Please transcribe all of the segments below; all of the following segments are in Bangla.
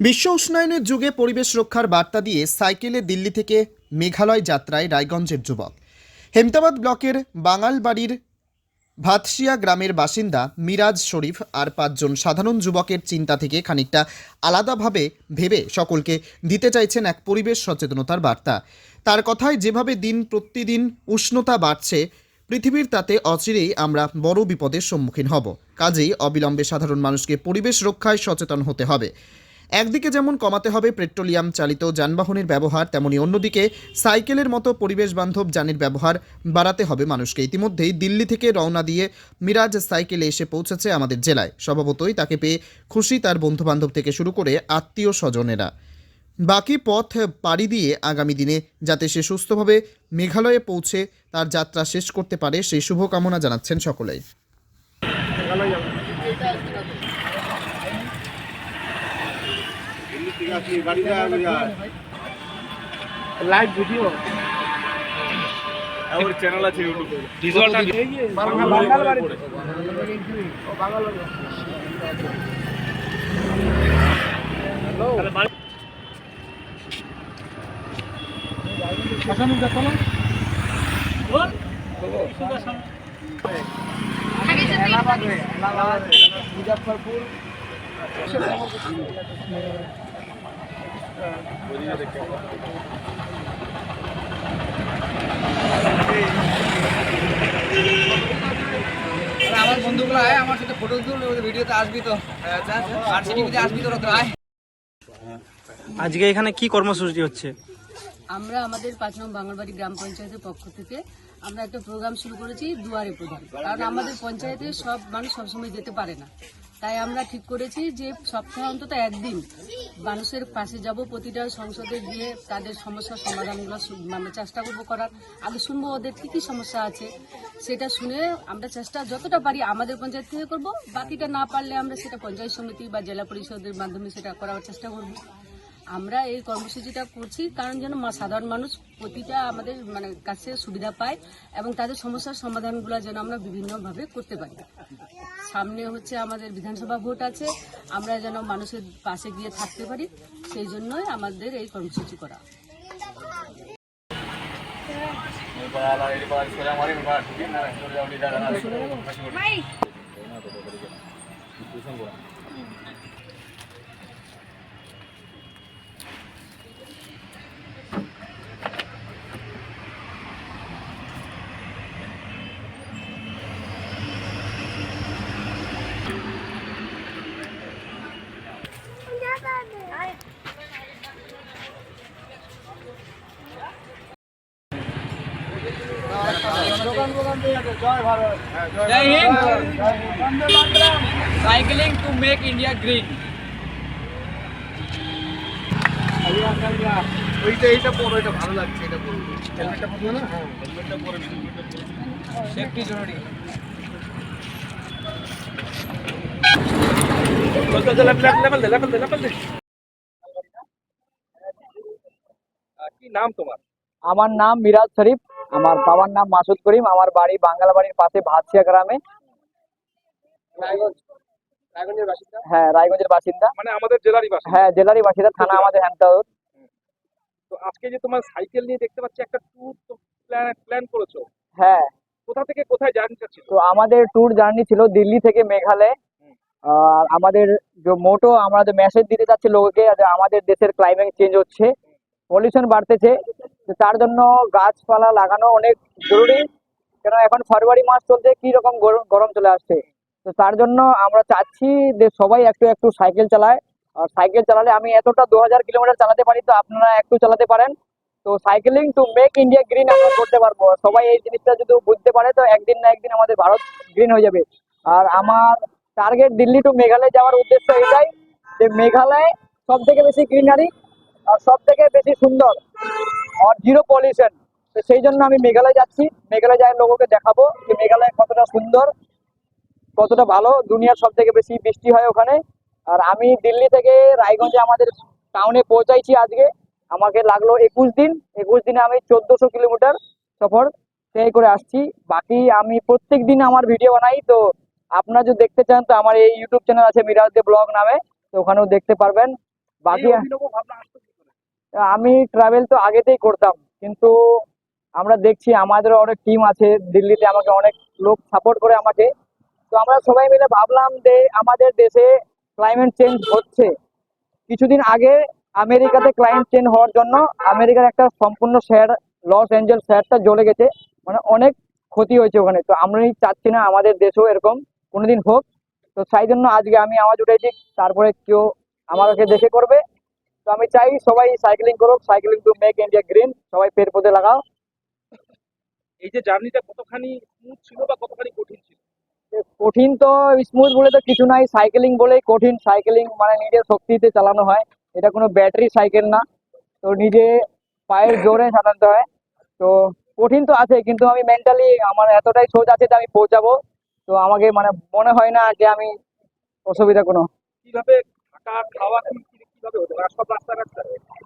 বিশ্ব উষ্ণায়নের যুগে পরিবেশ রক্ষার বার্তা দিয়ে সাইকেলে দিল্লি থেকে মেঘালয় যাত্রায় রায়গঞ্জের যুবক। হেমতাবাদ ব্লকের বাঙালবাড়ির ভাতশিয়া গ্রামের বাসিন্দা মিরাজ শরীফ আর পাঁচজন সাধারণ যুবকের চিন্তা থেকে খানিকটা আলাদাভাবে ভেবে সকলকে দিতে চাইছেন এক পরিবেশ সচেতনতার বার্তা। তার কথায় যেভাবে দিন প্রতিদিন উষ্ণতা বাড়ছে, পৃথিবীর তাতে অচিরেই আমরা বড় বিপদের সম্মুখীন হব। কাজেই অবিলম্বে সাধারণ মানুষকে পরিবেশ রক্ষায় সচেতন হতে হবে। একদিকে যেমন কমাতে হবে পেট্রোলিয়াম চালিত যানবাহনের ব্যবহার, তেমনি অন্যদিকে সাইকেলের মতো পরিবেশ বান্ধব যানের ব্যবহার বাড়াতে হবে মানুষকে। ইতিমধ্যেই দিল্লি থেকে রওনা দিয়ে মিরাজ সাইকেলে এসে পৌঁছেছে আমাদের জেলায়। স্বভাবতই তাকে পেয়ে খুশি তার বন্ধুবান্ধব থেকে শুরু করে আত্মীয় স্বজনেরা। বাকি পথ পাড়ি দিয়ে আগামী দিনে যাতে সে সুস্থভাবে মেঘালয়ে পৌঁছে তার যাত্রা শেষ করতে পারে সেই শুভকামনা জানাচ্ছেন সকলেই। লাইভ ভিডিও আমার চ্যানেল আছে ইউটিউবে ভিজুয়ালটা বাঙাল বাড়ি মুজফরপুর আমার বন্ধুগুলো আয় আমার সাথে ফটো তুল ওদের ভিডিওতে আসবি তো। আর টিভিতে আসবি তো আয়। আজকে এখানে কি কর্মসূচি হচ্ছে? আমরা আমাদের পাঁচ নং বাঙালবাড়ি গ্রাম পঞ্চায়েতের পক্ষ থেকে আমরা একটা প্রোগ্রাম শুরু করেছি দুয়ারে প্রধান। কারণ আমাদের পঞ্চায়েতে সব মানুষ সবসময় যেতে পারে না। তাই আমরা ঠিক করেছি যে সপ্তাহে অন্তত একদিন মানুষের পাশে যাব, প্রতিটা সংসদে গিয়ে তাদের সমস্যার সমাধানগুলো মানে চেষ্টা করব করার। আগে শুনব ওদের কী কী সমস্যা আছে। সেটা শুনে আমরা চেষ্টা যতটা পারি আমাদের পঞ্চায়েত থেকে করব, বাকিটা না পারলে আমরা সেটা পঞ্চায়েত সমিতি বা জেলা পরিষদের মাধ্যমে সেটা করার চেষ্টা করব। আমরা এই কর্মসূচিটা করছি কারণ যেন সাধারণ মানুষ প্রতিটা আমাদের মানে কাছে সুবিধা পায় এবং তাদের সমস্যার সমাধানগুলো যেন আমরা বিভিন্নভাবে করতে পারি। সামনে হচ্ছে আমাদের বিধানসভা ভোট আছে, আমরা যেন মানুষের পাশে গিয়ে থাকতে পারি, সেই জন্যই আমাদের এই কর্মসূচি করা। জয় Hind cycling to make India green ওইটা এইটা পরো এটা ভালো লাগছে এটা পরো হেলমেটটা পরবো না হ্যাঁ হেলমেটটা পরে সেফটি জরুরি। লেভেল দে লেভেল দে লেভেল দে কি নাম তোমার আমার নাম মিরাজ শরীফ। আমার বাবার নাম মাসুদ করিম আমার বাড়ি বাঙ্গালা বাড়ির পাশে ভাতসিয়া গ্রামে। বাসিন্দা? হ্যাঁ রায়গঞ্জের বাসিন্দা। মানে আমাদের জেলারই বাসা হ্যাঁ জেলারই বাসিন্দা থানা আমাদের হ্যামতাউর তো আজকে যে তোমার সাইকেল নিয়ে দেখতে পাচ্ছি একটা ট্যুর তো প্ল্যান প্ল্যান করেছ। হ্যাঁ। কোথা থেকে কোথায় জার্নি ছিল তো আমাদের ট্যুর জার্নি ছিল দিল্লি থেকে মেঘালয়। আর আমাদের যে মোটো আমরা যে মেসেজ দিতে চাচ্ছি লোককে যে আমাদের দেশের ক্লাইমেট চেঞ্জ হচ্ছে। পলিউশন বাড়তেছে তার জন্য গাছপালা লাগানো অনেক জরুরি। কেন এখন ফেব্রুয়ারি মাস চলছে, কি রকম গরম চলে আসছে। তো তার জন্য আমরা চাচ্ছি যে সবাই একটু একটু সাইকেল চালায়। আর সাইকেল চালালে আমি এতটা দু হাজার কিলোমিটার চালাতে পারি তো আপনারা একটু চালাতে পারেন। তো cycling to make India green আমরা করতে পারব। সবাই এই জিনিসটা যদি বুঝতে পারে তো একদিন না একদিন আমাদের ভারত গ্রিন হয়ে যাবে। আর আমার টার্গেট দিল্লি টু মেঘালয় যাওয়ার উদ্দেশ্য এটাই যে মেঘালয় সব থেকে বেশি গ্রিনারি সব থেকে বেশি সুন্দর আর জিরো পলিউশন সেই জন্য আমি মেঘালয় যাচ্ছি। মেঘালয় যাই লোককে দেখাবো যে মেঘালয় কতটা সুন্দর কতটা ভালো। দুনিয়ার সব থেকে বেশি বৃষ্টি হয় ওখানে। আর আমি দিল্লি থেকে রায়গঞ্জে আমাদের টাউনে পৌঁছাইছি আজকে। আমাকে লাগল একুশ দিন। একুশ দিনে আমি চোদ্দশো কিলোমিটার সফর সেই করে আসছি। বাকি আমি প্রত্যেক দিন আমার ভিডিও বানাই। তো আপনারা যদি দেখতে চান তো আমার এই ইউটিউব চ্যানেল আছে মিরাজ দে ব্লগ নামে। তো ওখানেও দেখতে পারবেন। বাকি আমি ট্রাভেল তো আগেতেই করতাম, কিন্তু আমরা দেখছি আমাদের অনেক টিম আছে, দিল্লিতে আমাকে অনেক লোক সাপোর্ট করে আমাকে। তো আমরা সবাই মিলে ভাবলাম যে আমাদের দেশে ক্লাইমেট চেঞ্জ হচ্ছে। কিছুদিন আগে আমেরিকাতে ক্লাইমেট চেঞ্জ হওয়ার জন্য আমেরিকার একটা সম্পূর্ণ শহর লস অ্যাঞ্জেলস শহরটা জ্বলে গেছে মানে অনেক ক্ষতি হয়েছে ওখানে। তো আমি চাচ্ছি না আমাদের দেশেও এরকম কোনোদিন হোক। তো সেই জন্য আজকে আমি আওয়াজ উঠেছি, তারপরে কেউ আমাকে দেখে করবে। তো আমি চাই সবাই সাইক্লিং করুক cycling to make India green সবাই পেड़ পৌধে লাগাও। এই যে জার্নিটা কতখানি স্মুথ ছিল বা কতখানি কঠিন ছিল? কঠিন তো স্মুথ বলে তো কিছু নাই সাইকেলিং বলেই কঠিন। সাইকেলিং মানে নিজের শক্তিতে চালানো হয় এটা কোনো ব্যাটারি সাইকেল না। তো নিজে পায়ের জোরে চালাতে হয়। তো কঠিন তো আছে কিন্তু আমি মেন্টালি আমার এতটাই সোজ আছে যে আমি পৌঁছাবো। তো আমাকে মানে মনে হয় না যে আমি অসুবিধা কোনো। কীভাবে থাকা খাওয়া কি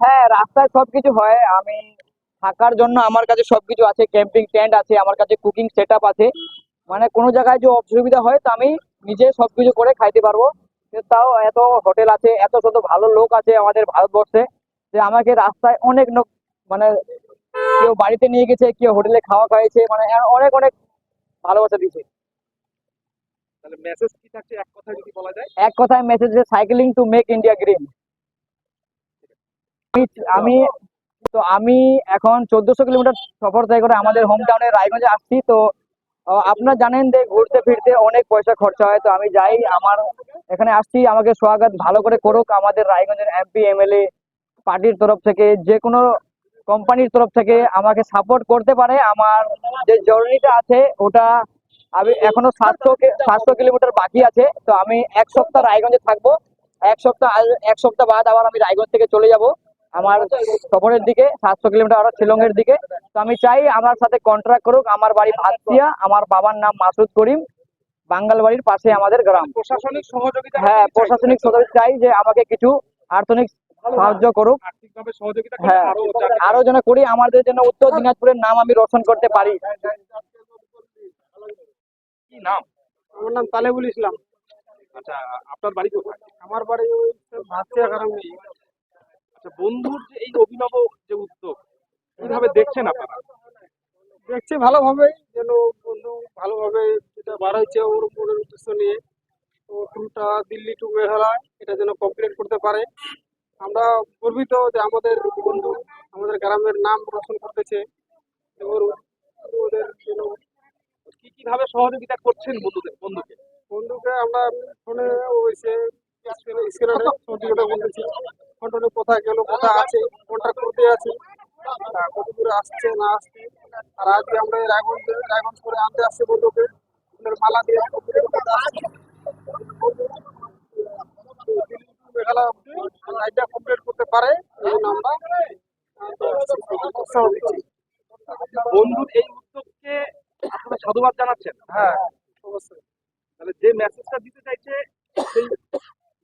হ্যাঁ রাস্তায় সবকিছু হয়। আমি থাকার জন্য আমার কাছে সবকিছু আছে ক্যাম্পিং টেন্ট আছে আমার কাছে কুকিং সেট আছে। মানে কোনো জায়গায় যে অসুবিধা হয় তো আমি নিজে সবকিছু করে খাইতে পারব। তাও এত হোটেল আছে এত শত ভালো লোক আছে আমাদের ভারতবর্ষে যে আমাকে রাস্তায় অনেক লোক মানে কেউ বাড়িতে নিয়ে গেছে কেউ হোটেলে খাওয়া খাইয়েছে মানে অনেক অনেক ভালোবাসা দিয়েছে। মেসেজ কি এক কথায় যদি বলা যায়। এক কথায় message cycling to make India green আমি তো আমি এখন চোদ্দশো কিলোমিটার সফর তয় করে আমাদের হোম টাউনে রায়গঞ্জে আসছি। তো আপনারা জানেন যে ঘুরতে ফিরতে অনেক পয়সা খরচা হয়। তো আমি যাই, আমার এখানে আসছি। আমাকে স্বাগত ভালো করে করুক আমাদের রায়গঞ্জের এমপি এমএলএ পার্টির তরফ থেকে, যে কোনো কোম্পানির তরফ থেকে আমাকে সাপোর্ট করতে পারে। আমার যে জার্নিটা আছে, ওটা আমি এখনও সাতশো সাতশো কিলোমিটার বাকি আছে। তো আমি এক সপ্তাহ রায়গঞ্জে থাকব। এক সপ্তাহ এক সপ্তাহ বাদ আবার আমি রায়গঞ্জ থেকে চলে যাব। আমার সফরের দিকে সাতশো কিলোমিটার আবার শিলংয়ের দিকে। তো আমি চাই আমার সাথে কন্ট্রাক্ট করুক আমার বাড়ি ভাতিয়া আমার বাবার নাম মাসুদ করিম বাঙ্গাল বাড়ির পাশে আমাদের গ্রাম। প্রশাসনিক সহযোগিতা হ্যাঁ প্রশাসনিক সদস্য চাই যে আমাকে কিছু আর্থনিক সাহায্য করুক। সহযোগিতা হ্যাঁ আরও যেন করি আমাদের জন্য উত্তর দিনাজপুরের নাম আমি রোশন করতে পারি। কি নাম? আমার নাম তালেবুল ইসলাম। আচ্ছা আপনার বাড়ি কোথায়? আমার বাড়ি ওই ভাস্তিয়া গ্রামে বন্ধুর যে এই অভিনব যে উদ্যোগ কীভাবে দেখছেন আপনারা? দেখছি ভালোভাবে যেন বন্ধু ভালোভাবে যেটা হয়েছে ওর মনের উদ্দেশ্য নিয়ে তো টুরটা দিল্লি টু মেঘালয় এটা যেন কমপ্লিট করতে পারে। আমরা গর্বিত যে আমাদের বন্ধু আমাদের গ্রামের নাম রোশন করতেছে ওর ওদের যেন কি কীভাবে সহযোগিতা করছেন বন্ধুদের বন্ধুকে? বন্ধুকে আমরা ফোনে ওইসে বলতেছি কোথায় গেল কোথায় আছে কন্ট্যাক্ট করতে আছি কত দূরে আসছে না আসছে আর আজকে আমরা রায়গঞ্জ রায়গঞ্জ করে আনতে আসছে বন্ধুকে মালা দিয়ে complete মেঘালয় রাইডটা কমপ্লিট করতে পারে এই বন্ধুর এই উদ্যোগকে আপনারা সাধুবাদ জানাচ্ছেন? হ্যাঁ অবশ্যই। তাহলে যে মেসেজটা দিতে চাইছে সেই